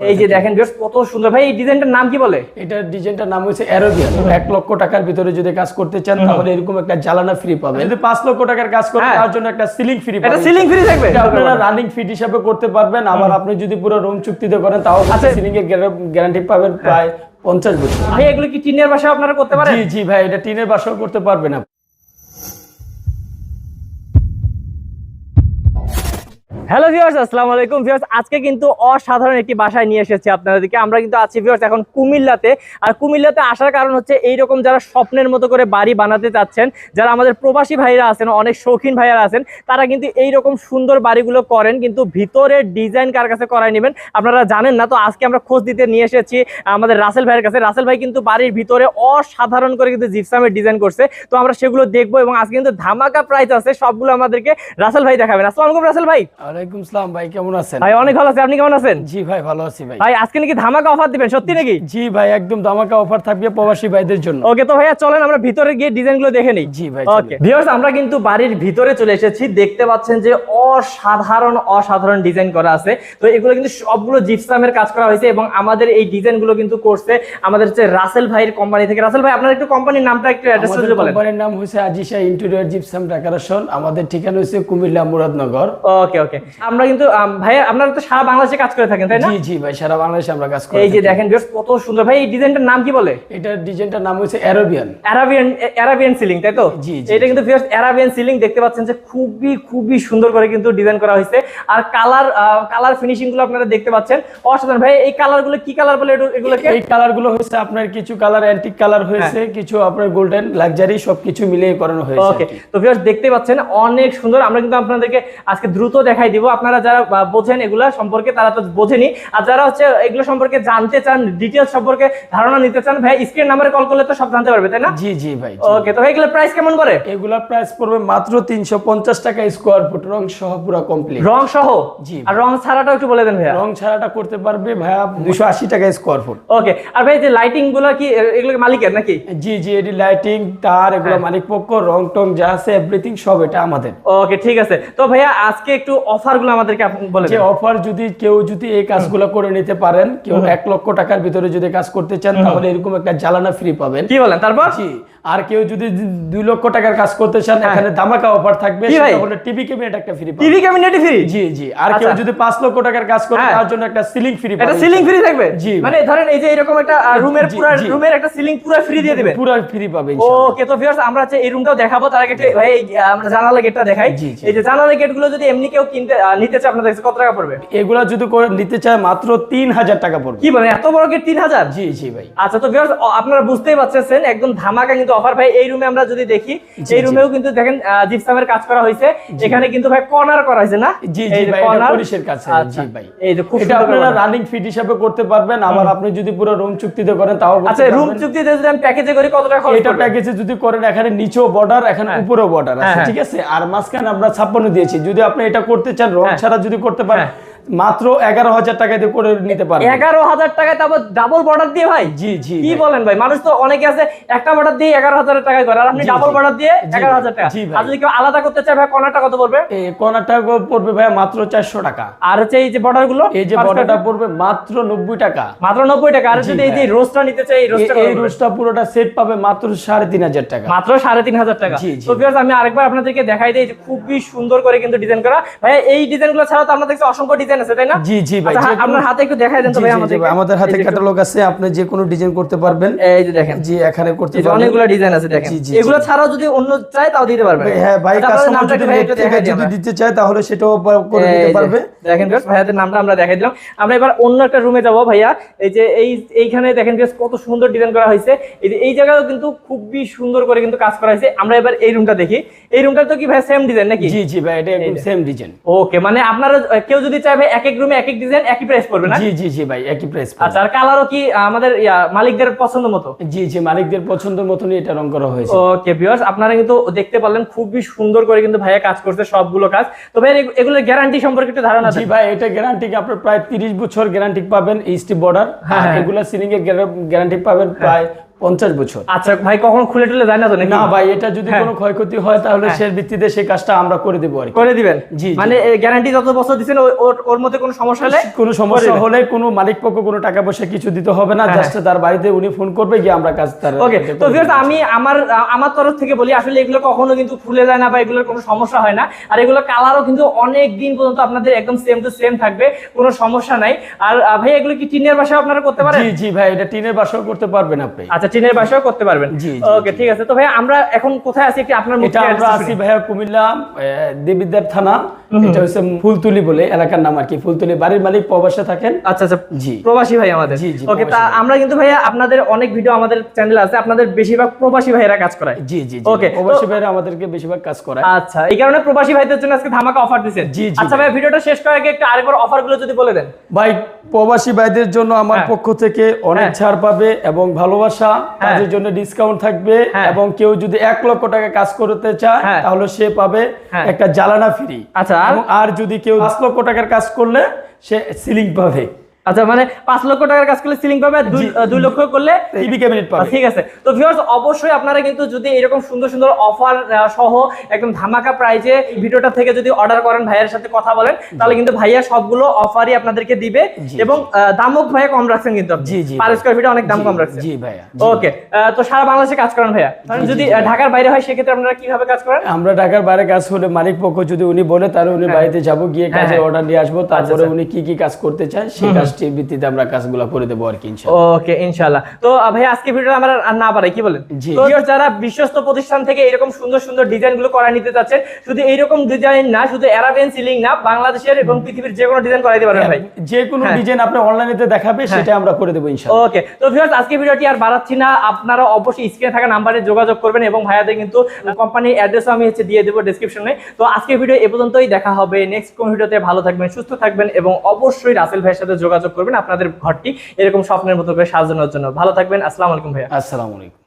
এই যে দেখেন বেশ কত সুন্দর। ভাই এই ডিজাইনটার নাম কি বলে? এটার ডিজাইনটার নাম হচ্ছে অ্যারোবিয়ান এক লক্ষ টাকার ভিতরে যদি কাজ করতে চান তাহলে এরকম একটা জ্বালানা ফ্রি পাবেন। যদি পাঁচ লক্ষ টাকার কাজ করেন হ্যাঁ। তার জন্য একটা সিলিং ফ্রি এটা সিলিং ফ্রি থাকবে। এটা আপনারা রানিং ফিট হিসাবে করতে পারবেন। আবার আপনি যদি পুরো রুম চুক্তিতে করেন তাও আচ্ছা। সিলিং এর গ্যারান্টি পাবেন প্রায় পঞ্চাশ বছর। ভাই এগুলো কি টিনের বাসা আপনারা করতে পারেন? জি জি ভাই এটা টিনের বাসাও করতে পারবেন আপনি। হ্যালো ভিউয়ার্স আসসালামু আলাইকুম। ভিউয়ার্স আজকে কিন্তু অসাধারণ একটি বাসায় নিয়ে এসেছি আপনাদেরকে। আমরা কিন্তু আছি ভিউয়ার্স এখন কুমিল্লাতে। আর কুমিল্লাতে আসার কারণ হচ্ছে এইরকম যারা স্বপ্নের মতো করে বাড়ি বানাতে চাচ্ছেন, যারা আমাদের প্রবাসী ভাইরা আছেন, অনেক শৌখিন ভাইরা আছেন, তারা কিন্তু এইরকম সুন্দর বাড়িগুলো করেন, কিন্তু ভিতরের ডিজাইন কার কাছে করায় নেবেন, আপনারা জানেন না। তো আজকে আমরা খোঁজ দিতে নিয়ে এসেছি আমাদের রাসেল ভাইয়ের কাছে। রাসেল ভাই কিন্তু বাড়ির ভিতরে অসাধারণ করে কিন্তু জিপসামের ডিজাইন করছে। তো আমরা সেগুলো দেখব এবং আজকে কিন্তু ধামাকা প্রাইস আছে, সবগুলো আমাদেরকে রাসেল ভাই দেখাবেন। আসসালামু আলাইকুম রাসেল ভাই। ওয়ালাইকুম সালাম ভাই কেমন আছেন? ভাই অনেক ভালো আছে। আপনি কেমন আছেন? জি ভাই ভালো আছি ভাই। ভাই আজকে নাকি ধামাকা অফার দিবেন সত্যি নাকি? জি ভাই একদম দামাকা অফার থাকবে প্রবাসী ভাইদের জন্য। ওকে তো ভাইয়া চলেন আমরা ভিতরে গিয়ে ডিজাইনগুলো দেখে নিই। জি ভাই ওকে ভিউয়ার্স আমরা কিন্তু বাড়ির ভিতরে চলে এসেছি। দেখতে পাচ্ছেন যে অসাধারণ অসাধারণ ডিজাইন করা আছে। তো এগুলো কিন্তু সবগুলো জিপসামের কাজ করা হয়েছে এবং আমাদের এই ডিজাইনগুলো কিন্তু করছে আমাদের হচ্ছে রাসেল ভাইয়ের কোম্পানি থেকে। রাসেল ভাই আপনার একটু কোম্পানির নামটা একটু অ্যাড্রেস বলেন। কোম্পানির নাম হচ্ছে আজিশা ইন্টেরিয়র জিপসাম ডেকোরেশন আমাদের ঠিকানা হচ্ছে কুমিল্লা মুরাদনগর। ওকে ওকে আমরা কিন্তু ভাইয়া আপনারা তো সারা বাংলাদেশে কাজ করে থাকেন তাই না? জি জি ভাই সারা বাংলাদেশে আমরা কাজ করি এই যে দেখেন বেশ কত সুন্দর। ভাই এই ডিজাইনটার নাম কি বলে? এটার ডিজাইনটার নাম হচ্ছে অ্যারোবিয়ান অ্যারাবিয়ান অ্যারাবিয়ান সিলিং তাই তো? জি, এটা কিন্তু ভিউয়ার্স অ্যারাবিয়ান সিলিং দেখতে পাচ্ছেন যে খুবই খুবই সুন্দর করে কিন্তু ডিজাইন করা হয়েছে। আর কালার কালার ফিনিশিংগুলো আপনারা দেখতে পাচ্ছেন। অসাধারণ। ভাই এই কালারগুলো কি কালার বলে এটু- এগুলোকে? এই কালারগুলো হচ্ছে আপনার কিছু কালার অ্যান্টিক কালার হয়েছে হ্যাঁ। কিছু আপনার গোল্ডেন লাক্সারি সবকিছু মিলিয়ে করানো হয়েছে ওকে তো ভিউয়ার্স দেখতে পাচ্ছেন অনেক সুন্দর। আমরা কিন্তু আপনাদেরকে আজকে দ্রুত দেখাই দিব। আপনারা যারা বোঝেন এগুলা সম্পর্কে তারা তো বোঝেনি। আর যারা হচ্ছে এগুলো সম্পর্কে জানতে চান ডিটেলস সম্পর্কে ধারণা নিতে চান ভাই স্ক্রিন নাম্বারে কল করলে তো সব জানতে পারবে তাই না? জি জি ভাই ওকে তো ভাই এগুলোর প্রাইস কেমন করে এগুলার প্রাইস পড়বে মাত্র তিনশো পঞ্চাশ টাকা স্কোয়ার ফুট রং সহ পুরো কমপ্লিট রং সহ? জি। আর রং ছাড়াটাও একটু বলে দেন ভাইয়া। রং ছাড়াটা করতে পারবে দুশো আশি টাকা স্কোয়ার ফুট ওকে আর ভাই যে লাইটিংগুলো কি এগুলো মালিকের নাকি? জি জি এটি লাইটিং তার এগুলো হ্যাঁ। মালিক পক্ষ রং টং যা আছে এভরিথিং সব এটা আমাদের। ওকে ঠিক আছে। তো ভাইয়া আজকে একটু অফার গুলো আমাদেরকে বলে যে অফার যদি কেউ যদি এই কাজগুলো করে নিতে পারেন কেউ এক লক্ষ টাকার ভিতরে যদি কাজ করতে চান তাহলে এরকম একটা জ্বালানা ফ্রি পাবেন। কি বলেন তারপর? আর কেউ যদি দুই লক্ষ টাকার কাজ করতে চান এখানে দামাকা অফার থাকবে হ্যাঁ। কি ভাই? সেটা হলো টিভি ক্যাবিনেট একটা ফ্রি টিভি ক্যাবিনেট ফ্রি জি জি আর কেউ আচ্ছা। যদি পাঁচ লক্ষ টাকার কাজ করে হ্যাঁ। তার জন্য একটা সিলিং ফ্রি এটা সিলিং ফ্রি থাকবে? জি মানে ধরেন এই যে এরকম একটা রুমের পুরো রুমের একটা সিলিং পুরো ফ্রি দিয়ে দিবেন পুরো ফ্রি পাবেন ওকে তো ভিউয়ার্স আমরা এই রুমটাও দেখাবো তার আগে ভাই আমরা জানালা গেটটা দেখাই। এই যে জানালা গেটগুলো যদি এমনি কেউ কিনতে নিতে চায় আপনাদের কাছে কত টাকা পড়বে? এগুলা যদি নিতে চায় মাত্র তিন হাজার টাকা পড়বে। কি বলেন এত বড় গেট তিন হাজার? জি জি ভাই। আচ্ছা তো ভিউয়ার্স আপনারা বুঝতেই পারছেন একদম ধামাকা কিন্তু অফার ভাই এই রুমে আমরা যদি দেখি এই রুমেও কিন্তু দেখেন জিপসামের কাজ করা হয়েছে। এখানে কিন্তু ভাই কর্নার করা হয়েছে না? জি জি ভাই এটা corner। কাছে আচ্ছা, জি ভাই। এই যে খুব এটা আপনারা রানিং ফিট হিসাবে করতে পারবেন আবার আপনি যদি পুরো রুম চুক্তিতে করেন তাও আচ্ছা রুম পারবেন। চুক্তিতে যদি আমি প্যাকেজে করি কত টাকা খরচ এটা প্যাকেজে যদি করেন এখানে নিচেও বর্ডার এখানে হ্যাঁ। উপরেও বর্ডার হ্যাঁ, আছে হ্যাঁ। ঠিক আছে? আর মাঝখানে আমরা ছাপ্পান্ন দিয়েছি। যদি আপনি এটা করতে চান রং হ্যাঁ। ছাড়া যদি করতে পারেন মাত্র এগারো হাজার টাকা দিয়ে করে নিতে পারবেন এগারো হাজার টাকায় তারপর ডাবল বর্ডার দিয়ে ভাই? জি জি কি বলেন ভাই? মানুষ তো অনেকে আছে একটা বর্ডার দিয়ে এগারো হাজার টাকা করে আর আপনি ডাবল বর্ডার দিয়ে এগারো হাজার টাকা। আর যদি কেউ আলাদা করতে চায় ভাই কর্নারটা কত পড়বে? কর্নারটা পড়বে ভাই মাত্র চারশো টাকা। আর হচ্ছে এই যে বর্ডারগুলো এই যে বর্ডারটা পড়বে মাত্র নব্বই টাকা। মাত্র নব্বই টাকা। আর যদি এই যে। রোস্টটা নিতে চাই এই রোজটা পুরোটা সেট পাবে মাত্র সাড়ে তিন হাজার টাকা। মাত্র সাড়ে তিন হাজার টাকা। তো আমি আরেকবার আপনাদেরকে দেখাই দিই খুবই সুন্দর করে কিন্তু ডিজাইন করা। ভাই এই ডিজাইনগুলো ছাড়াও তো আপনাদের কাছে অসংখ্য ডিজাইন আছে তাই না? জি জি ভাই আচ্ছা, যে কোনো- আপনার হাতে একটু দেখাই দেন তো ভাই জি, জি আমাদের আমাদের হাতে ক্যাটালগ আছে আপনি যে কোনো ডিজাইন করতে পারবেন। এই যে দেখেন। জি এখানে করতে পারবেন। অনেকগুলো ডিজাইন আছে দেখেন। এগুলো ছাড়াও যদি অন্য চাই তাও দিতে পারবেন। হ্যাঁ ভাই আচ্ছা, কাস্টমার যদি দেখাই দিই যদি দিতে চায় তাহলে সেটাও করে দিতে পারবে। দেখেন বেশ ভাইয়াদের নামটা আমরা দেখাই দিলাম। আমরা এবার অন্য একটা রুমে যাব ভাইয়া। এই যে এই এইখানে দেখেন বেশ কত সুন্দর ডিজাইন করা হয়েছে। এই যে এই জায়গাও কিন্তু খুবই সুন্দর করে কিন্তু কাজ করা হয়েছে। আমরা এবার এই রুমটা দেখি। এই রুমটা তো কি ভাই সেম ডিজাইন নাকি? জি জি ভাই এটা একদম সেম ডিজাইন ওকে মানে আপনারা কেউ যদি চায় ভাই এক এক রুমে এক এক ডিজাইন একই প্রাইস পড়বে না? জি জি জি ভাই একই প্রাইস আচ্ছা আর কালারও কি আমাদের মালিকদের পছন্দ মতো? জি জি মালিকদের পছন্দ মতনই এটা রং করা হয়েছে। ওকে ভিউয়ার্স আপনারা কিন্তু দেখতে পারলেন খুবই সুন্দর করে কিন্তু ভাইয়া কাজ করছে সবগুলো কাজ। তো ভাই এগু- এগুলোর গ্যারান্টি সম্পর্কে একটু ধারণা জি ভাই এটা গ্যারান্টি আপনার প্রায় 30 বছর গ্যারান্টি পাবেন এইচটি বর্ডার হ্যাঁ, আর হ্যাঁ। এগুলা সিলিং এর গ্যারান্টি পাবেন প্রায় পঞ্চাশ বছর। আচ্ছা ভাই কখন খুলে টুলে যায় না তো না ভাই এটা যদি হ্যাঁ। কোনো ক্ষয়ক্ষতি হয় তাহলে সে ভিত্তিতে সেই কাজটা আমরা করে দেবো আর করে দিবেন? জি। মানে গ্যারান্টি যত বছর দিচ্ছেন ওর- মধ্যে কোনো সমস্যা হলে কোনো সমস্যা হলে কোনো মালিক পক্ষ কোনো টাকা পয়সা কিছু দিতে হবে না হ্যাঁ। জাস্ট তার বাড়িতে উনি ফোন করবে গিয়ে আমরা কাজ তার ওকে তো আমি আমার আমার তরফ থেকে বলি আসলে এগুলো কখনো কিন্তু ফুলে যায় না বা এগুলোর কোনো সমস্যা হয় না। আর এগুলো কালারও কিন্তু অনেক দিন পর্যন্ত আপনাদের একদম সেম টু সেম থাকবে কোনো সমস্যা নাই। আর ভাই এগুলো কি টিনের বাসায় আপনারা করতে পারেন? জি জি ভাই এটা টিনের বাসাও করতে পারবেন আপনি। আচ্ছা টিনের বাসায় করতে পারবেন। ওকে ঠিক আছে। তো ভাই আমরা এখন কোথায় আছি একটু আপনার এটা আমরা আছি ভাইয়া কুমিল্লা দেবিদ্যার থানা। এটা হচ্ছে ফুলতুলি বলে এলাকার নাম আর কি ফুলতুলি বাড়ির মালিক প্রবাসে থাকেন। আচ্ছা আচ্ছা। জি। প্রবাসী ভাই আমাদের। জি, জি, ওকে তা আমরা কিন্তু ভাইয়া আপনাদের অনেক ভিডিও আমাদের চ্যানেল আছে। আপনাদের বেশিরভাগ প্রবাসী ভাইয়েরা কাজ করায়। জি জি ওকে প্রবাসী ভাইরা আমাদেরকে বেশিরভাগ কাজ করায়। আচ্ছা এই কারণে প্রবাসী ভাইদের জন্য আজকে ধামাকা অফার দিচ্ছেন জি, জি আচ্ছা ভাই। ভিডিওটা শেষ করার আগে একটু আরেকবার অফারগুলো যদি বলে দেন। ভাই প্রবাসী ভাইদের জন্য আমার হ্যাঁ। পক্ষ থেকে অনেক হ্যাঁ। ছাড় পাবে এবং ভালোবাসা। তাদের জন্য ডিসকাউন্ট থাকবে হ্যাঁ। এবং কেউ যদি এক লক্ষ টাকা কাজ করতে চায় হ্যাঁ। তাহলে সে পাবে হ্যাঁ। একটা জ্বালানা ফ্রি আচ্ছা, আর? আর যদি কেউ দশ লক্ষ টাকার কাজ করলে সে সিলিং পাবে আচ্ছা মানে পাঁচ লক্ষ টাকার কাজ করলে সিলিং পাবে দুই লক্ষ করলে টিভি ক্যাবিনেট পাবে। ঠিক আছে। তো ভিউয়ার্স অবশ্যই আপনারা কিন্তু যদি এরকম সুন্দর সুন্দর অফার সহ একদম ধামাকা প্রাইজে ভিডিওটা থেকে যদি অর্ডার করেন ভাইয়ের সাথে কথা বলেন তাহলে কিন্তু ভাইয়া সবগুলো অফারই আপনাদেরকে দিবে এবং দামও ভাইয়া কম রাখছেন কিন্তু পার স্কোয়ার ফিটে অনেক দাম কম রাখছেন। জি ভাইয়া ওকে তো সারা বাংলাদেশে কাজ করেন ভাইয়া? কারণ যদি ঢাকার বাইরে হয় সেক্ষেত্রে আপনারা কীভাবে কাজ করেন? আমরা ঢাকার বাইরে কাজ হলে মালিক পক্ষ যদি উনি বলে তাহলে উনি বাড়িতে যাব গিয়ে হ্যাঁ, কাজে হ্যাঁ। অর্ডার দিয়ে আসব তারপরে আচ্ছা। উনি কি কি কাজ করতে চায় সেই কাজটির ভিত্তিতে আমরা কাজগুলো করে দেবো আর কি ওকে ইনশাআল্লাহ। তো ভাই আজকে ভিডিও আমরা আর না বাড়াই কি বলেন? তো যারা বিশ্বস্ত প্রতিষ্ঠান থেকে এরকম সুন্দর সুন্দর করা নিতে চাচ্ছেন শুধু এইরকম ডিজাইন না শুধু অ্যারাবিয়ান সিলিং না বাংলাদেশের এবং পৃথিবীর যে কোনো ডিজাইন করাইতে পারবেন ভাই। যে কোনো হ্যাঁ। ডিজাইন আপনি অনলাইনেতে দেখাবে সেটা আমরা করে দেবো ইনশাআল্লাহ। ওকে তো ভিউয়ার্স আজকে ভিডিওটি আর বাড়াচ্ছি না আপনারা অবশ্যই স্ক্রিনে থাকা নাম্বারে যোগাযোগ করবেন এবং ভাইয়াদের কিন্তু কোম্পানির অ্যাড্রেসও আমি হচ্ছে দিয়ে দেবো ডেসক্রিপশনে তো আজকে ভিডিও এ পর্যন্তই দেখা হবে নেক্সট কোন ভিডিওতে ভালো থাকবেন সুস্থ থাকবেন এবং অবশ্যই রাসেল ভাইয়ের সাথে যোগাযোগ করবেন। আপনাদের ঘরটি এরকম স্বপ্নের মতো করে সাজানোর জন্য। ভালো থাকবেন। আসসালামু আলাইকুম ভাইয়া। আসসালামু আলাইকুম।